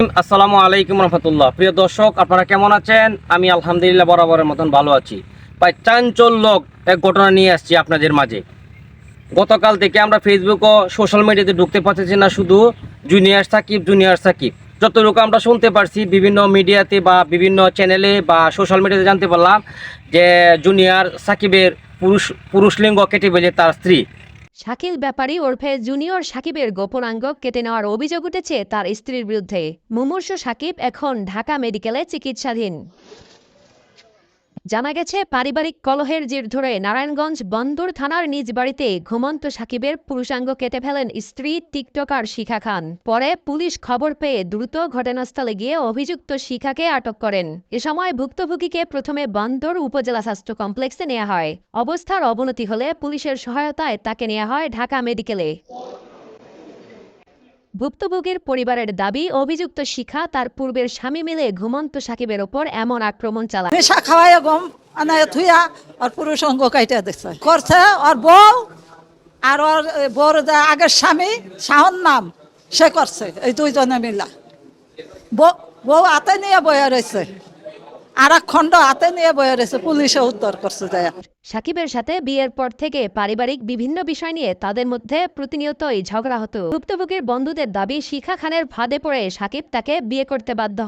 আসসালামু আলাইকুম রহমতুল্লাহ। প্রিয় দর্শক, আপনারা কেমন আছেন? আমি আলহামদুলিল্লাহ বরাবরের মতন ভালো আছি। প্রায় চাঞ্চল্যক এক ঘটনা নিয়ে আসছি আপনাদের মাঝে। গতকাল থেকে আমরা ফেসবুক ও সোশ্যাল মিডিয়াতে ঢুকতে পারতেছি না শুধু জুনিয়র সাকিব জুনিয়র সাকিব যতটুকু আমরা শুনতে পারছি, বিভিন্ন মিডিয়াতে বা বিভিন্ন চ্যানেলে বা সোশ্যাল মিডিয়াতে জানতে পারলাম যে জুনিয়র সাকিবের পুরুষ পুরুষ লিঙ্গ কেটে ফেলে তার স্ত্রী। শাকিল ব্যাপারী ওরফে জুনিয়র সাকিবের গোপনাঙ্গ কেটে নেওয়ার অভিযোগ উঠেছে তার স্ত্রীর বিরুদ্ধে। মুমূর্ষু সাকিব এখন ঢাকা মেডিকেলে চিকিৎসাধীন। জানা গেছে, পারিবারিক কলহের জের ধরে নারায়ণগঞ্জ বন্দর থানার নিজ বাড়িতে ঘুমন্ত সাকিবের পুরুষাঙ্গ কেটে ফেলেন স্ত্রী টিকটকার শিখা খান। পরে পুলিশ খবর পেয়ে দ্রুত ঘটনাস্থলে গিয়ে অভিযুক্ত শিখাকে আটক করেন। এ সময় ভুক্তভোগীকে প্রথমে বন্দর উপজেলা স্বাস্থ্য কমপ্লেক্সে নেওয়া হয়। অবস্থার অবনতি হলে পুলিশের সহায়তায় তাকে নেওয়া হয় ঢাকা মেডিকেলে। ভুক্তভোগীর পরিবারের দাবি, অভিযুক্ত শিখা তার পূর্বের স্বামী মিলে ঘুমন্ত সাকিবের ওপর এমন আক্রমণ চালায়। নেশা গম, আনায় থুইয়া আর পুরুষ অঙ্গ কাইটা দেখছে। করছে ওর বউ আর ওর বউর আগের স্বামী শাহন নাম, সে করছে, এই দুইজনে মিলা। বউ হাতে নিয়ে বয়ে রয়েছে আর খণ্ড হাতে সাকিবের সাথে বিয়ের পর থেকে পারিবারিক বিভিন্ন বিষয় নিয়ে তাদের মধ্যে প্রতিনিয়তই ঝগড়া হতো। ভুক্তভোগীর বন্ধুদের দাবি, শিখা খানের ফাঁদে পড়ে সাকিব তাকে বিয়ে করতে বাধ্য